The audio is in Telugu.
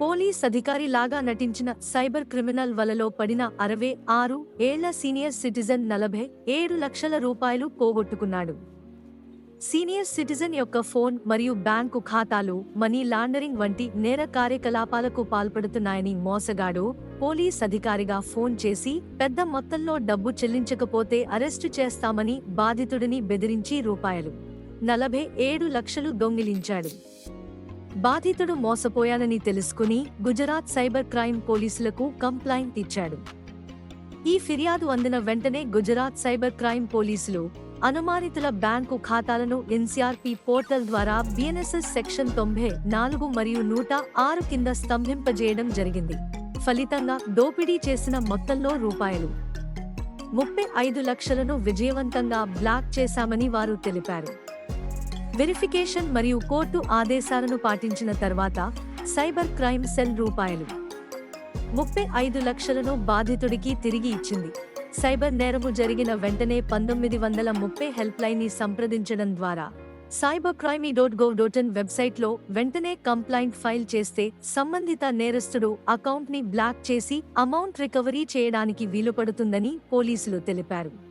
పోలీస్ అధికారి లాగా నటించిన సైబర్ క్రిమినల్ వలలో పడిన అరవై ఆరు ఏళ్ళ సీనియర్ సిటిజన్ నలభై ఏడు లక్షల రూపాయలు పోగొట్టుకున్నాడు. సీనియర్ సిటిజన్ యొక్క ఫోన్ మరియు బ్యాంకు ఖాతాలు మనీ లాండరింగ్ వంటి నేర కార్యకలాపాలకు పాల్పడుతున్నాయని మోసగాడు. పోలీస్ అధికారిగా ఫోన్ చేసి పెద్ద మొత్తంలో డబ్బు చెల్లించకపోతే అరెస్టు చేస్తామని బాధితుడిని బెదిరించి రూపాయలు నలభై ఏడు లక్షలు దొంగిలించాడు. బాధితుడు మోసపోయానని తెలుసుకుని గుజరాత్ సైబర్ క్రైమ్ పోలీసులకు కంప్లైంట్ ఇచ్చాడు. ఈ ఫిర్యాదు అందిన వెంటనే గుజరాత్ సైబర్ క్రైమ్ పోలీసులు అనుమానితుల బ్యాంకు ఖాతాలను ఎన్సీఆర్పీ పోర్టల్ ద్వారా బిఎన్ఎస్ఎస్ సెక్షన్ తొంభై నాలుగు మరియు నూట ఆరు కింద స్తంభింపజేయడం జరిగింది. ఫలితంగా దోపిడీ చేసిన మొత్తంలో రూపాయలు ముప్పై ఐదు లక్షలను విజయవంతంగా బ్లాక్ చేశామని వారు తెలిపారు. వెరిఫికేషన్ మరియు కోర్టు ఆదేశాలను పాటించిన తర్వాత సైబర్ క్రైమ్ సెల్ రూపాయలు. ముప్పై ఐదు లక్షలను బాధితుడికి తిరిగి ఇచ్చింది. సైబర్ నేరము జరిగిన వెంటనే పంతొమ్మిది వందల ముప్పై హెల్ప్లైన్ని సంప్రదించడం ద్వారా cyber crime dot gov dot in వెబ్సైట్లో వెంటనే కంప్లైంట్ ఫైల్ చేస్తే సంబంధిత నేరస్తుడు అకౌంట్ని బ్లాక్ చేసి అమౌంట్ రికవరీ చేయడానికి వీలుపడుతుందని పోలీసులు తెలిపారు.